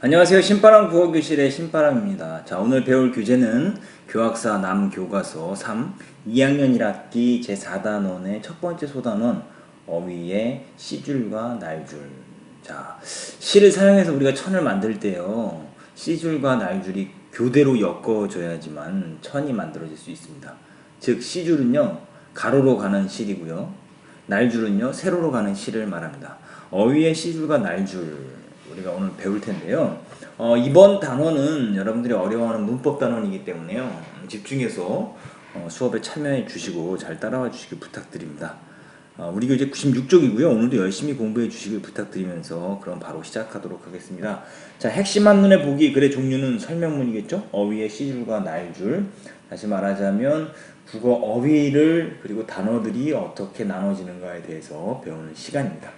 안녕하세요. 신바람 국어 교실의 신바람입니다. 자, 오늘 배울 교재는 교학사 남교과서 3 2학년 1학기 제4단원의 첫 번째 소단원 어휘의 시줄과 날줄. 자, 시를 사용해서 우리가 천을 만들 때요. 시줄과 날줄이 교대로 엮어져야지만 천이 만들어질 수 있습니다. 즉 시줄은요. 가로로 가는 실이고요. 날줄은요. 세로로 가는 실을 말합니다. 어휘의 시줄과 날줄 우리가 오늘 배울 텐데요. 어, 이번 단원은 여러분들이 어려워하는 문법 단원이기 때문에요. 음, 집중해서 어, 수업에 참여해 주시고 잘 따라와 주시길 부탁드립니다. 어, 우리 교재 96쪽이고요. 오늘도 열심히 공부해 주시길 부탁드리면서 그럼 바로 시작하도록 하겠습니다. 자, 핵심 한눈에 보기 글의 종류는 설명문이겠죠? 어휘의 시줄과 날줄. 다시 말하자면 국어 어휘를 그리고 단어들이 어떻게 나눠지는가에 대해서 배우는 시간입니다.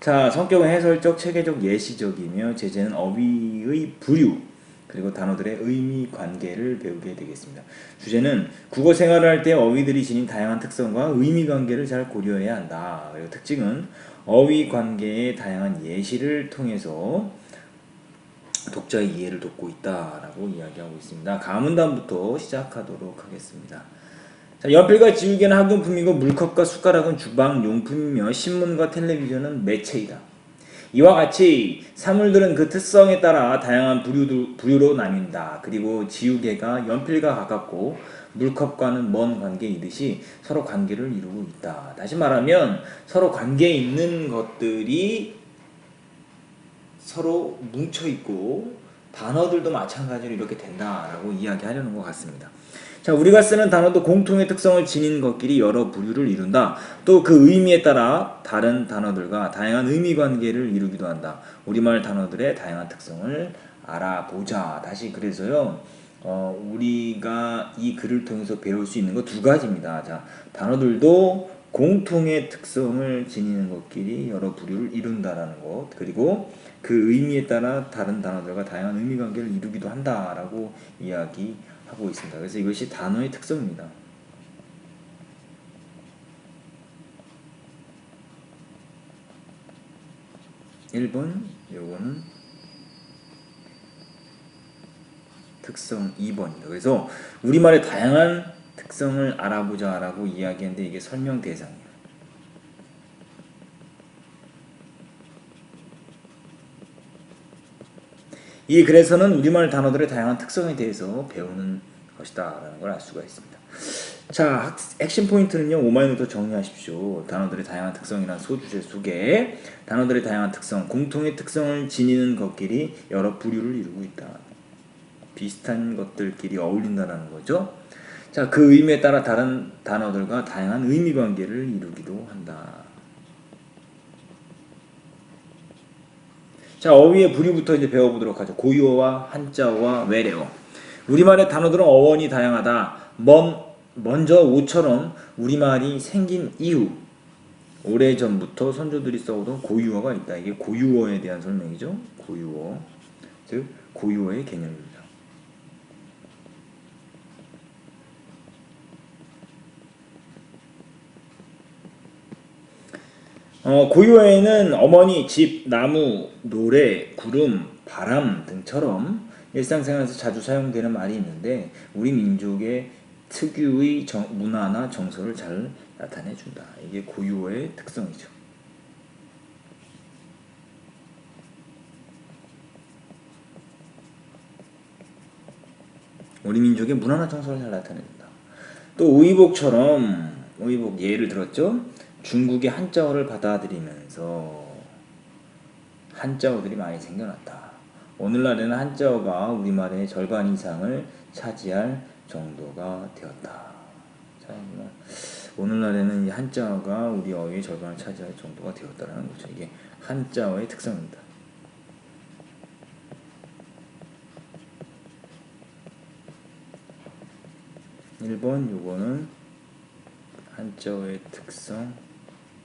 자, 성격은 해설적, 체계적, 예시적이며 제재는 어휘의 부류 그리고 단어들의 의미 관계를 배우게 되겠습니다. 주제는 국어 생활을 할 때 어휘들이 지닌 다양한 특성과 의미 관계를 잘 고려해야 한다. 그리고 특징은 어휘 관계의 다양한 예시를 통해서 독자의 이해를 돕고 있다라고 이야기하고 있습니다. 가문단부터 시작하도록 하겠습니다. 자, 연필과 지우개는 학용품이고 물컵과 숟가락은 주방 용품이며 신문과 텔레비전은 매체이다. 이와 같이 사물들은 그 특성에 따라 다양한 부류, 부류로 나뉜다. 그리고 지우개가 연필과 가깝고 물컵과는 먼 관계이듯이 서로 관계를 이루고 있다. 다시 말하면 서로 관계 있는 것들이 서로 뭉쳐 있고 단어들도 마찬가지로 이렇게 된다라고 이야기하려는 것 같습니다. 자, 우리가 쓰는 단어도 공통의 특성을 지닌 것끼리 여러 부류를 이룬다. 또 그 의미에 따라 다른 단어들과 다양한 의미 관계를 이루기도 한다. 우리말 단어들의 다양한 특성을 알아보자. 다시 그래서요. 어, 우리가 이 글을 통해서 배울 수 있는 거 두 가지입니다. 자, 단어들도 공통의 특성을 지니는 것끼리 여러 부류를 이룬다라는 것. 그리고 그 의미에 따라 다른 단어들과 다양한 의미 관계를 이루기도 한다라고 이야기 하고 있습니다. 그래서 이것이 단어의 특성입니다. 일번 요거는 특성 2번입니다. 그래서 우리말의 다양한 특성을 알아보자 라고 이야기했는데 이게 설명 대상 이 글에서는 우리말 단어들의 다양한 특성에 대해서 배우는 것이다 라는 걸 알 수가 있습니다. 자, 학- 핵심 포인트는요. 5마이너도 정리하십시오. 단어들의 다양한 특성이란 소주제 속에 단어들의 다양한 특성, 공통의 특성을 지니는 것끼리 여러 부류를 이루고 있다. 비슷한 것들끼리 어울린다는 거죠. 자, 그 의미에 따라 다른 단어들과 다양한 의미 관계를 이루기도 한다. 자, 어휘의 부류부터 이제 배워보도록 하죠. 고유어와 한자어와 외래어. 우리말의 단어들은 어원이 다양하다. 먼, 먼저 오처럼 우리말이 생긴 이후 오래 전부터 선조들이 써오던 고유어가 있다. 이게 고유어에 대한 설명이죠. 고유어. 즉 고유어의 개념입니다. 어, 고유어에는 어머니, 집, 나무, 노래, 구름, 바람 등처럼 일상생활에서 자주 사용되는 말이 있는데 우리 민족의 특유의 정- 문화나 정서를 잘 나타내 준다. 이게 고유어의 특성이죠. 우리 민족의 문화나 정서를 잘 나타낸다. 또 의복처럼 의복 예를 들었죠. 중국의 한자어를 받아들이면서 한자어들이 많이 생겨났다. 오늘날에는 한자어가 우리말의 절반 이상을 차지할 정도가 되었다. 자, 뭐, 오늘날에는 이 한자어가 우리 어휘의 절반을 차지할 정도가 되었다는 거죠. 이게 한자어의 특성입니다. 일번 요거는 한자어의 특성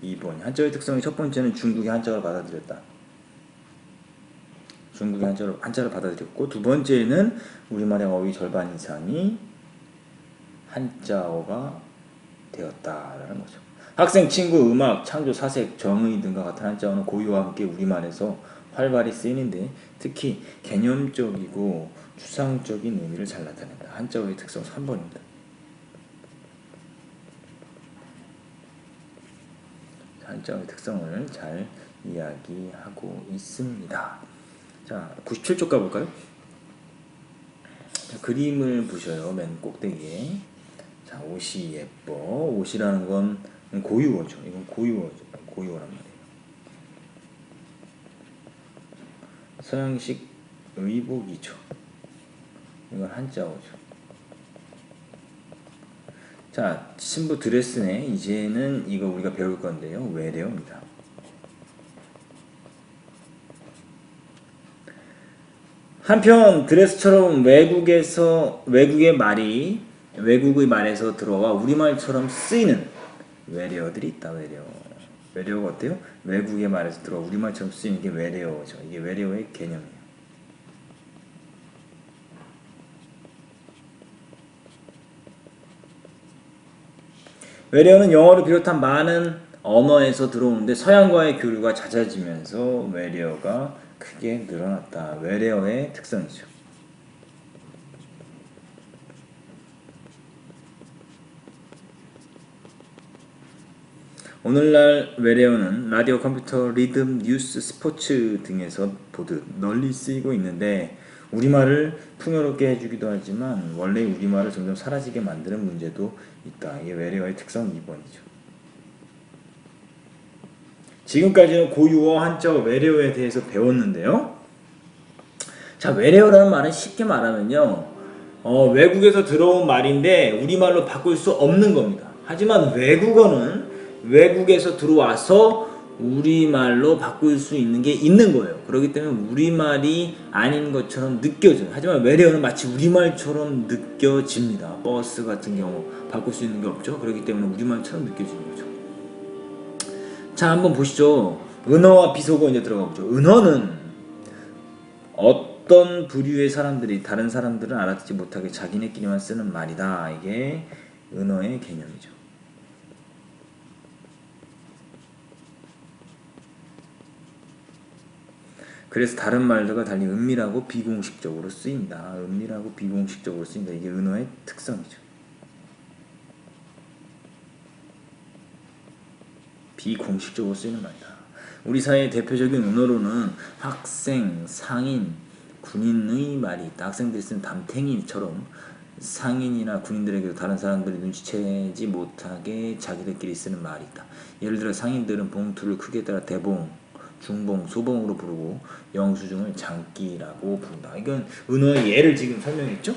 2번 한자어의 특성이 첫 번째는 중국의 한자어를 받아들였다. 중국의 한자를, 한자를 받아들였고 두 번째는 우리말의 어휘 절반 이상이 한자어가 되었다라는 거죠. 학생, 친구, 음악, 창조, 사색, 정의 등과 같은 한자어는 고유와 함께 우리말에서 활발히 쓰이는데 특히 개념적이고 추상적인 의미를 잘 나타낸다. 한자어의 특성 3번입니다. 한자어의 특성을 잘 이야기하고 있습니다. 자, 97쪽 가볼까요? 자, 그림을 보셔요. 맨 꼭대기에. 자, 옷이 예뻐. 옷이라는 건 고유어죠. 이건 고유어죠. 고유어란 말이에요. 서양식 의복이죠. 이건 한자어죠. 자, 신부 드레스네. 이제는 이거 우리가 배울 건데요. 외래어입니다. 한편 드레스처럼 외국에서 외국의 말이 외국의 말에서 들어와 우리말처럼 쓰이는 외래어들이 있다. 외래어. 외래어가 어때요? 외국의 말에서 들어와 우리말처럼 쓰이는 게 외래어죠. 이게 외래어의 개념이에요. 외래어는 영어를 비롯한 많은 언어에서 들어오는데 서양과의 교류가 잦아지면서 외래어가 크게 늘어났다. 외래어의 특성이죠. 오늘날 외래어는 라디오, 컴퓨터, 리듬, 뉴스, 스포츠 등에서 보듯 널리 쓰이고 있는데 우리말을 풍요롭게 해주기도 하지만 원래 우리말을 점점 사라지게 만드는 문제도 있다. 이게 외래어의 특성 2번이죠. 지금까지는 고유어, 한자어, 외래어에 대해서 배웠는데요. 자, 외래어라는 말은 쉽게 말하면요. 어, 외국에서 들어온 말인데 우리말로 바꿀 수 없는 겁니다. 하지만 외국어는 외국에서 들어와서 우리말로 바꿀 수 있는 게 있는 거예요. 그렇기 때문에 우리말이 아닌 것처럼 느껴져요. 하지만 외래어는 마치 우리말처럼 느껴집니다. 버스 같은 경우 바꿀 수 있는 게 없죠. 그렇기 때문에 우리말처럼 느껴지는 거죠. 자, 한번 보시죠. 은어와 비속어 이제 들어가 보죠. 은어는 어떤 부류의 사람들이 다른 사람들은 알아듣지 못하게 자기네끼리만 쓰는 말이다. 이게 은어의 개념이죠. 그래서 다른 말들과 달리 은밀하고 비공식적으로 쓰인다. 은밀하고 비공식적으로 쓰인다. 이게 은어의 특성이죠. 비공식적으로 쓰이는 말이다. 우리 사회의 대표적인 은어로는 학생, 상인, 군인의 말이 있다. 학생들이 쓰는 담탱이처럼 상인이나 군인들에게도 다른 사람들이 눈치채지 못하게 자기들끼리 쓰는 말이 있다. 예를 들어 상인들은 봉투를 크기에 따라 대봉, 중봉, 소봉으로 부르고 영수증을 장기라고 부른다. 이건 은어의 예를 지금 설명했죠?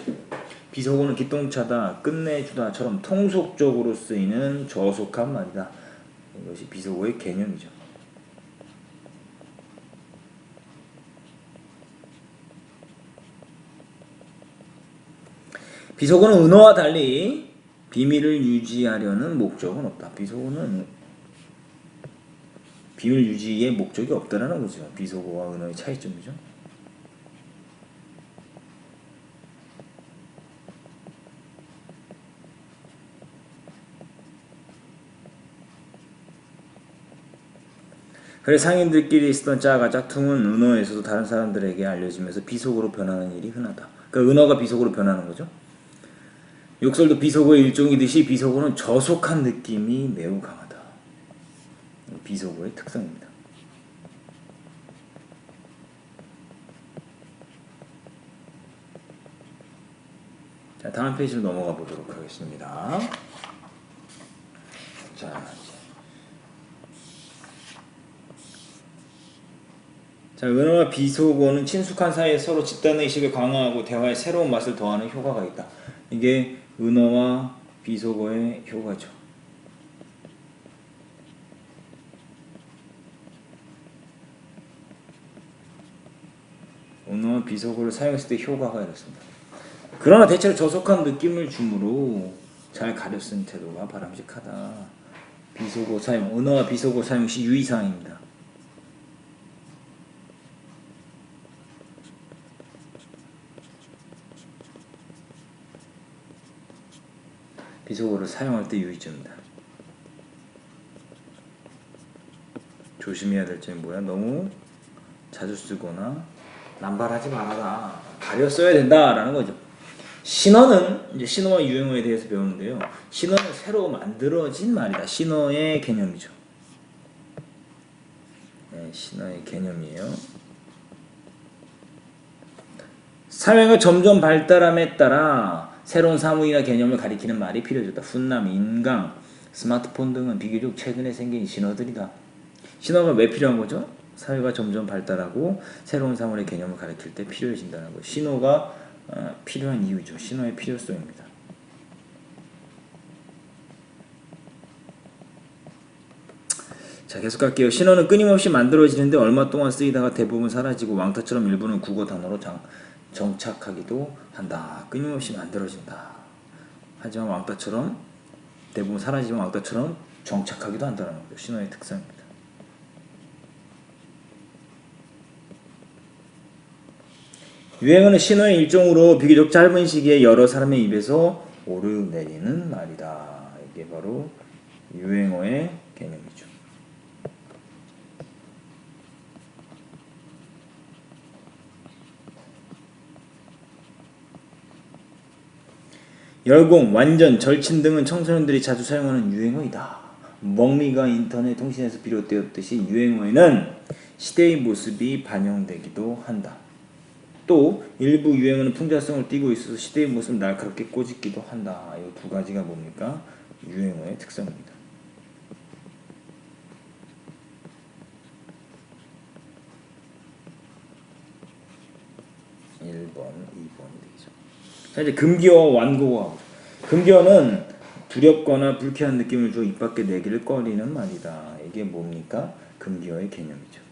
비속어는 기똥차다, 끝내주다처럼 통속적으로 쓰이는 저속한 말이다. 이것이 비속어의 개념이죠. 비속어는 은어와 달리 비밀을 유지하려는 목적은 없다. 비속어는 비밀 유지의 목적이 없다라는 거죠. 비속어와 은어의 차이점이죠. 그래 상인들끼리 있었던 짜가 짝퉁은 은어에서도 다른 사람들에게 알려지면서 비속어로 변하는 일이 흔하다. 그러니까 은어가 비속어로 변하는 거죠. 욕설도 비속어의 일종이듯이 비속어는 저속한 느낌이 매우 강하다. 비속어의 특성입니다. 자, 다음 페이지로 넘어가 보도록 하겠습니다. 자, 자, 은어와 비속어는 친숙한 사이에 서로 집단 의식을 강화하고 대화에 새로운 맛을 더하는 효과가 있다. 이게 은어와 비속어의 효과죠. 은어와 비속어를 사용했을 때 효과가 이렇습니다. 그러나 대체로 저속한 느낌을 주므로 잘쓴 태도가 바람직하다. 비속어 사용, 은어와 비속어 사용 시 유의사항입니다. 비속어를 사용할 때 유의점입니다. 조심해야 될 점이 뭐야? 너무 자주 쓰거나 남발하지 말아라. 가려 써야 된다라는 거죠. 신어는 이제 신어와 유행어에 대해서 배우는데요. 신어는 새로 만들어진 말이다. 신어의 개념이죠. 네, 신어의 개념이에요. 사회가 점점 발달함에 따라 새로운 사무이나 개념을 가리키는 말이 필요해졌다. 훈남, 인강, 스마트폰 등은 비교적 최근에 생긴 신어들이다. 신어가 왜 필요한 거죠? 사회가 점점 발달하고 새로운 사물의 개념을 가리킬 때 필요해진다는 거. 신호가 어, 필요한 이유죠. 신호의 필요성입니다. 자 계속 갈게요. 신호는 끊임없이 만들어지는데 얼마 동안 쓰이다가 대부분 사라지고 왕따처럼 일부는 국어 단어로 장, 정착하기도 한다. 끊임없이 만들어진다. 하지만 왕따처럼 대부분 사라지면 왕따처럼 정착하기도 한다는 거죠. 신호의 특성입니다. 유행어는 신호의 일종으로 비교적 짧은 시기에 여러 사람의 입에서 오르내리는 말이다. 이게 바로 유행어의 개념이죠. 열공, 완전, 절친 등은 청소년들이 자주 사용하는 유행어이다. 먹미가 인터넷 통신에서 비롯되었듯이 유행어에는 시대의 모습이 반영되기도 한다. 또 일부 유행어는 풍자성을 띠고 있어서 시대의 모습을 날카롭게 꼬집기도 한다. 이 두 가지가 뭡니까? 유행어의 특성입니다. (1번) (2번이) 되겠죠. 자 이제 금기어 완고어 금기어는 두렵거나 불쾌한 느낌을 줘 입 밖에 내기를 꺼리는 말이다. 이게 뭡니까? 금기어의 개념이죠.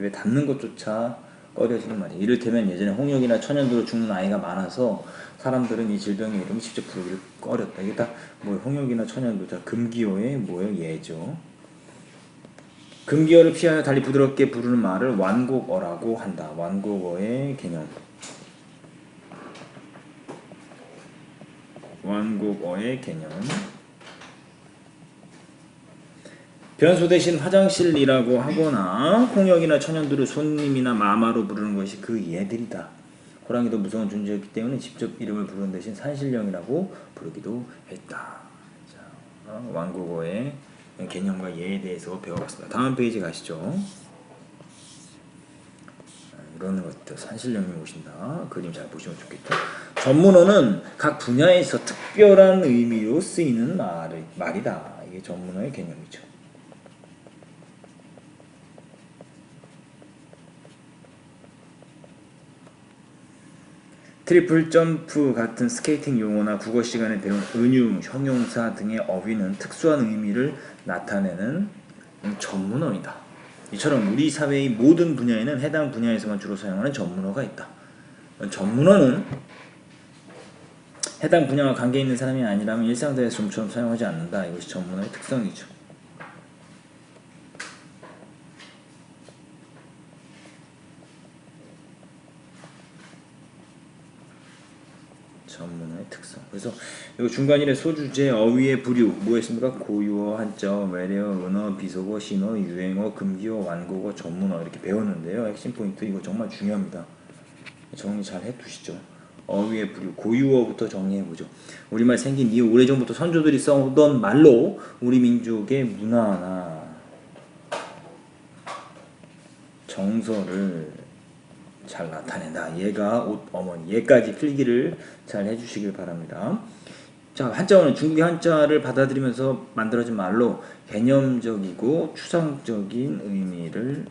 입에 닿는 것조차 꺼려지는 말이에요. 이를테면 예전에 홍역이나 천연두로 죽는 아이가 많아서 사람들은 이 질병의 이름을 직접 부르기를 꺼렸다. 이게 다 뭐 홍역이나 천연두, 자 금기어의 뭐예요? 예죠. 금기어를 피하여 달리 부드럽게 부르는 말을 완곡어라고 한다. 완곡어의 개념. 완곡어의 개념. 변소 대신 화장실이라고 하거나 홍역이나 천연두를 손님이나 마마로 부르는 것이 그 예들이다. 호랑이도 무서운 존재였기 때문에 직접 이름을 부르는 대신 산신령이라고 부르기도 했다. 자, 어, 왕국어의 개념과 예에 대해서 배워봤습니다. 다음 페이지 가시죠. 이런 것도 산신령이 오신다. 그림 잘 보시면 좋겠죠. 전문어는 각 분야에서 특별한 의미로 쓰이는 말, 말이다. 이게 전문어의 개념이죠. 트리플 점프 같은 스케이팅 용어나 국어 시간에 배운 은유, 형용사 등의 어휘는 특수한 의미를 나타내는 전문어이다. 이처럼 우리 사회의 모든 분야에는 해당 분야에서만 주로 사용하는 전문어가 있다. 전문어는 해당 분야와 관계 있는 사람이 아니라면 일상대에서 좀처럼 사용하지 않는다. 이것이 전문어의 특성이죠. 전문어의 특성. 그래서 이거 중간일에 소주제, 어휘의 부류 뭐였습니까? 고유어, 한자어, 외래어, 은어, 비속어, 신어, 유행어, 금기어, 완곡어, 전문어 이렇게 배웠는데요. 핵심 포인트 이거 정말 중요합니다. 정리 잘 해두시죠. 어휘의 부류, 고유어부터 정리해보죠. 우리말 생긴 이후 오래전부터 선조들이 써오던 말로 우리 민족의 문화나 정서를 잘 나타낸다. 얘가 옷 어머니 얘까지 필기를 잘 해주시길 바랍니다. 자 한자어는 중국의 한자를 받아들이면서 만들어진 말로 개념적이고 추상적인 의미를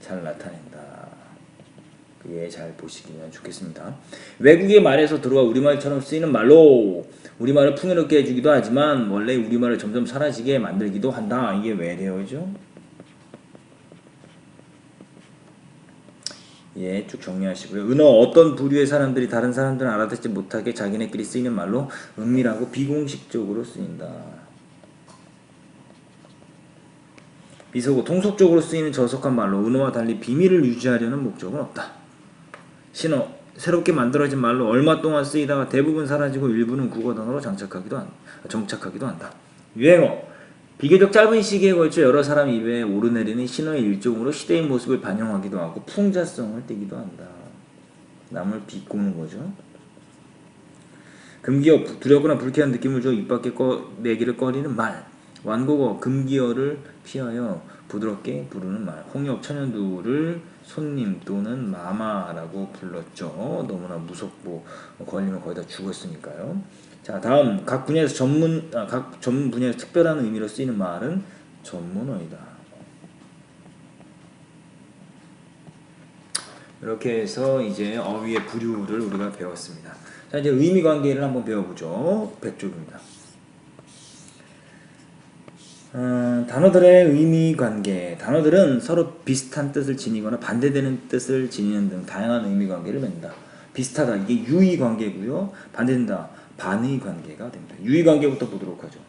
잘 나타낸다. 예 잘 보시기면 좋겠습니다. 외국의 말에서 들어와 우리말처럼 쓰이는 말로 우리말을 풍요롭게 해주기도 하지만 원래 우리말을 점점 사라지게 만들기도 한다. 이게 외래어죠. 예, 쭉 정리하시고요. 은어 어떤 부류의 사람들이 다른 사람들은 알아듣지 못하게 자기네끼리 쓰이는 말로 은밀하고 비공식적으로 쓰인다. 비속어 통속적으로 쓰이는 저속한 말로 은어와 달리 비밀을 유지하려는 목적은 없다. 신어 새롭게 만들어진 말로 얼마 동안 쓰이다가 대부분 사라지고 일부는 국어 단어로 장착하기도 한, 정착하기도 한다. 유행어 비교적 짧은 시기에 걸쳐 여러 사람 입에 오르내리는 신호의 일종으로 시대의 모습을 반영하기도 하고 풍자성을 띠기도 한다. 남을 비꼬는 거죠. 금기어 부- 두렵거나 불쾌한 느낌을 줘 입 밖에 꺼, 내기를 꺼리는 말. 완곡어 금기어를 피하여 부드럽게 부르는 말. 홍역 천연두를 손님 또는 마마라고 불렀죠. 너무나 무섭고 걸리면 거의 다 죽었으니까요. 자 다음 각 분야에서 전문 아, 각 전문 분야에서 특별한 의미로 쓰이는 말은 전문어이다. 이렇게 해서 이제 어휘의 부류를 우리가 배웠습니다. 자 이제 의미 관계를 한번 배워보죠. 백조입니다. 어, 단어들의 의미 관계. 단어들은 서로 비슷한 뜻을 지니거나 반대되는 뜻을 지니는 등 다양한 의미 관계를 맺는다. 비슷하다. 이게 유의 관계고요. 반대된다. 반의 관계가 됩니다. 유의 관계부터 보도록 하죠.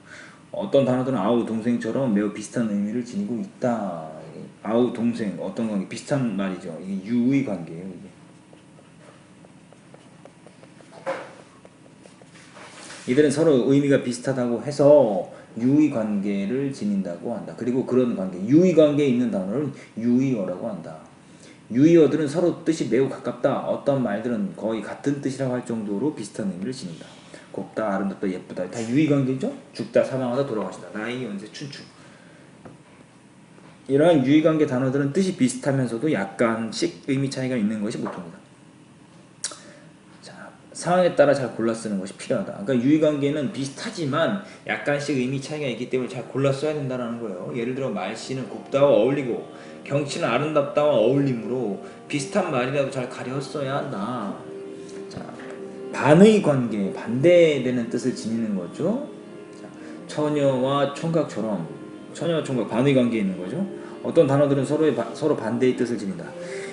어떤 단어들은 아우 동생처럼 매우 비슷한 의미를 지니고 있다. 아우 동생 어떤 관계 비슷한 말이죠. 이게 유의 관계예요. 이게. 이들은 서로 의미가 비슷하다고 해서 유의 관계를 지닌다고 한다. 그리고 그런 관계, 유의 관계에 있는 단어를 유의어라고 한다. 유의어들은 서로 뜻이 매우 가깝다. 어떤 말들은 거의 같은 뜻이라고 할 정도로 비슷한 의미를 지닌다. 곱다, 아름답다, 예쁘다. 다 유의 관계죠? 죽다, 사망하다, 돌아가시다. 나이, 연세, 춘추. 이러한 유의 관계 단어들은 뜻이 비슷하면서도 약간씩 의미 차이가 있는 것이 보통이다. 자, 상황에 따라 잘 골라 쓰는 것이 필요하다. 그러니까 유의 관계는 비슷하지만 약간씩 의미 차이가 있기 때문에 잘 골라 써야 된다는 거예요. 예를 들어 말씨는 곱다와 어울리고 경치는 아름답다와 어울림으로 비슷한 말이라도 잘 가려 써야 한다. 자, 반의 관계, 반대되는 뜻을 지니는 거죠. 자, 처녀와 총각처럼 처녀와 총각 반의 관계에 있는 거죠. 어떤 단어들은 서로의 바- 서로 반대의 뜻을 지닌다.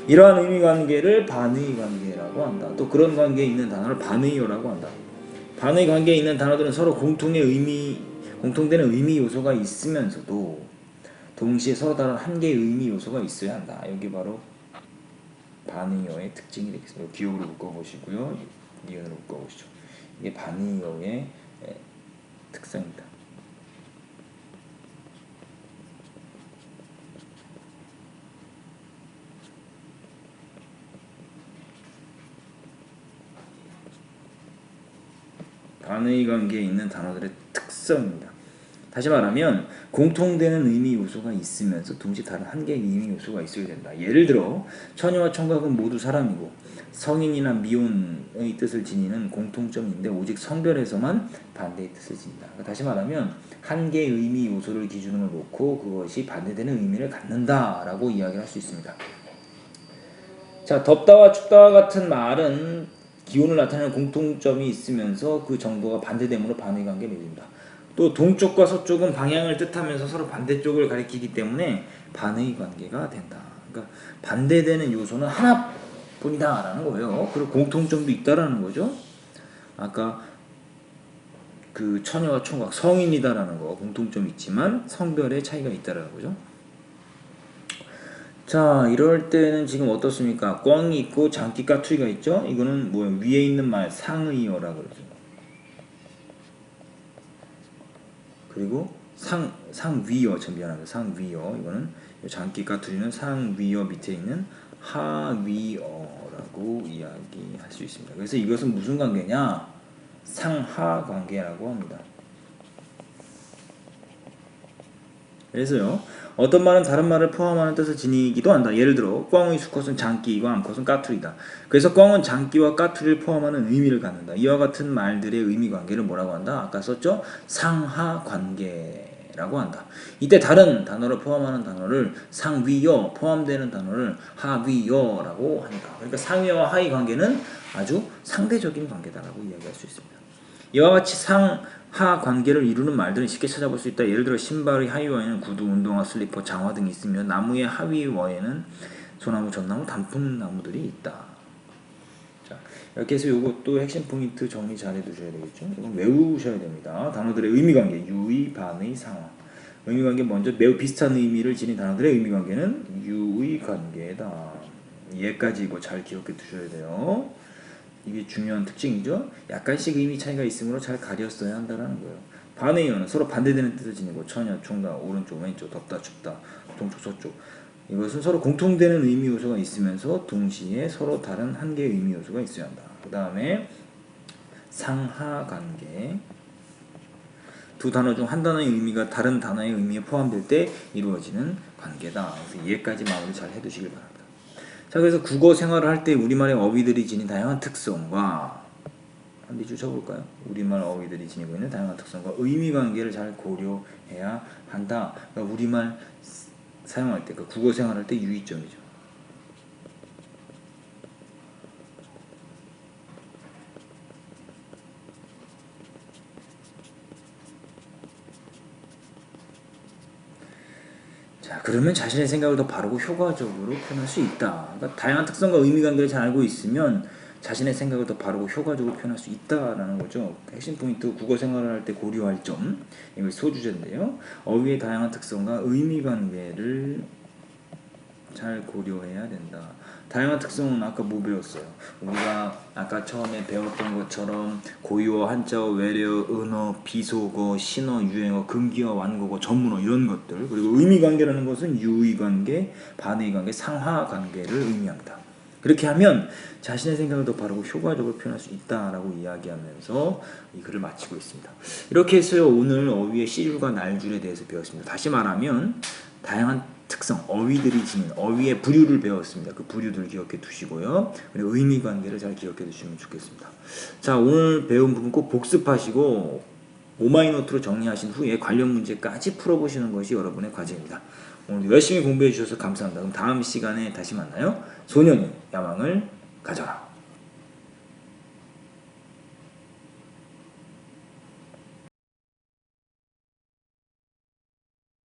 이러한 의미 관계를 반의 관계라고 한다. 또 그런 관계에 있는 단어를 반의어라고 한다. 반의 관계에 있는 단어들은 서로 공통의 의미, 공통되는 의미 요소가 있으면서도 동시에 서로 다른 한 개의 의미 요소가 있어야 한다. 여기 바로 반의어의 특징이 되겠습니다. 기억으로 묶어보시고요. 니은으로 묶어보시죠. 이게 반의어의 예, 특성입니다. 반의 관계에 있는 단어들의 특성입니다. 다시 말하면 공통되는 의미 요소가 있으면서 동시에 다른 한 개의 의미 요소가 있어야 된다. 예를 들어 처녀와 총각은 모두 사람이고 성인이나 미혼의 뜻을 지니는 공통점이 있는데 오직 성별에서만 반대의 뜻을 지닌다. 그러니까 다시 말하면 한 개의 의미 요소를 기준으로 놓고 그것이 반대되는 의미를 갖는다라고 이야기를 할 수 있습니다. 자, 덥다와 춥다와 같은 말은 기온을 나타내는 공통점이 있으면서 그 정도가 반대됨으로 반의 관계를 맺습니다. 또 동쪽과 서쪽은 방향을 뜻하면서 서로 반대쪽을 가리키기 때문에 반의 관계가 된다. 그러니까 반대되는 요소는 하나뿐이다라는 거예요. 그리고 공통점도 있다라는 거죠. 아까 그 처녀와 총각 성인이다라는 거 공통점이 있지만 성별의 차이가 있다라는 거죠. 자, 이럴 때는 지금 어떻습니까? 꽝이 있고 장기 까투리가 있죠? 이거는 뭐예요? 위에 있는 말 상의어라 그러죠. 그리고 상 상위어 전 미안합니다. 상위어 이거는 이 장기 까투리는 상위어 밑에 있는 하위어라고 이야기할 수 있습니다. 그래서 이것은 무슨 관계냐? 상하 관계라고 합니다. 그래서요. 어떤 말은 다른 말을 포함하는 뜻을 지니기도 한다. 예를 들어 꽝의 수컷은 장기이고 암컷은 까투리다. 그래서 꽝은 장기와 까투리를 포함하는 의미를 갖는다. 이와 같은 말들의 의미 관계를 뭐라고 한다? 아까 썼죠? 상하 관계라고 한다. 이때 다른 단어를 포함하는 단어를 상위어 포함되는 단어를 하위어라고 한다. 그러니까 상위와 하위 관계는 아주 상대적인 관계다라고 이야기할 수 있습니다. 이와 같이 상하 관계를 이루는 말들은 쉽게 찾아볼 수 있다. 예를 들어 신발의 하위워에는 구두, 운동화, 슬리퍼, 장화 등이 있으며 나무의 하위워에는 소나무, 전나무, 단풍나무들이 있다. 자, 이렇게 해서 이것도 핵심 포인트 정리 잘 해두셔야 되겠죠. 이건 외우셔야 됩니다. 단어들의 의미 관계, 유의, 반의, 상하. 의미 관계 먼저 매우 비슷한 의미를 지닌 단어들의 의미 관계는 유의 관계다. 얘까지 이거 잘 기억해 두셔야 돼요. 이게 중요한 특징이죠. 약간씩 의미 차이가 있으므로 잘 가렸어야 한다는 거예요. 반의어는 서로 반대되는 뜻을 지니고 처녀, 총각, 오른쪽, 왼쪽, 덥다, 춥다, 동쪽, 서쪽. 이것은 서로 공통되는 의미 요소가 있으면서 동시에 서로 다른 한 개의 의미 요소가 있어야 한다. 그 다음에 상하 관계. 두 단어 중 한 단어의 의미가 다른 단어의 의미에 포함될 때 이루어지는 관계다. 그래서 이해까지 마무리 잘 해두시길 바랍니다. 자, 그래서 국어 생활을 할 때 우리말의 어휘들이 지닌 다양한 특성과 한 뒤줄 쳐볼까요? 우리말 어휘들이 지니고 있는 다양한 특성과 의미 관계를 잘 고려해야 한다. 그러니까 우리말 스- 사용할 때, 그 국어 생활할 때 유의점이죠. 자, 그러면 자신의 생각을 더 바르고 효과적으로 표현할 수 있다. 그러니까 다양한 특성과 의미 관계를 잘 알고 있으면 자신의 생각을 더 바르고 효과적으로 표현할 수 있다라는 거죠. 핵심 포인트 국어 생활을 할 때 고려할 점 이거 소주제인데요. 어휘의 다양한 특성과 의미 관계를 잘 고려해야 된다. 다양한 특성은 아까 뭐 배웠어요? 우리가 아까 처음에 배웠던 것처럼 고유어, 한자어, 외래어, 은어, 비속어, 신어, 유행어, 금기어, 완곡어, 전문어 이런 것들 그리고 의미 관계라는 것은 유의 관계, 반의 관계, 상하 관계를 의미합니다. 그렇게 하면 자신의 생각을 더 바르고 효과적으로 표현할 수 있다라고 이야기하면서 이 글을 마치고 있습니다. 이렇게 해서 오늘 어휘의 시줄과 날줄에 대해서 배웠습니다. 다시 말하면 다양한 특성, 어휘들이 지닌 어휘의 부류를 배웠습니다. 그 부류들 기억해 두시고요. 그리고 의미 관계를 잘 기억해 두시면 좋겠습니다. 자, 오늘 배운 부분 꼭 복습하시고 오마이노트로 정리하신 후에 관련 문제까지 풀어보시는 것이 여러분의 과제입니다. 오늘 열심히 공부해 주셔서 감사합니다. 그럼 다음 시간에 다시 만나요. 소년이 야망을 가져라.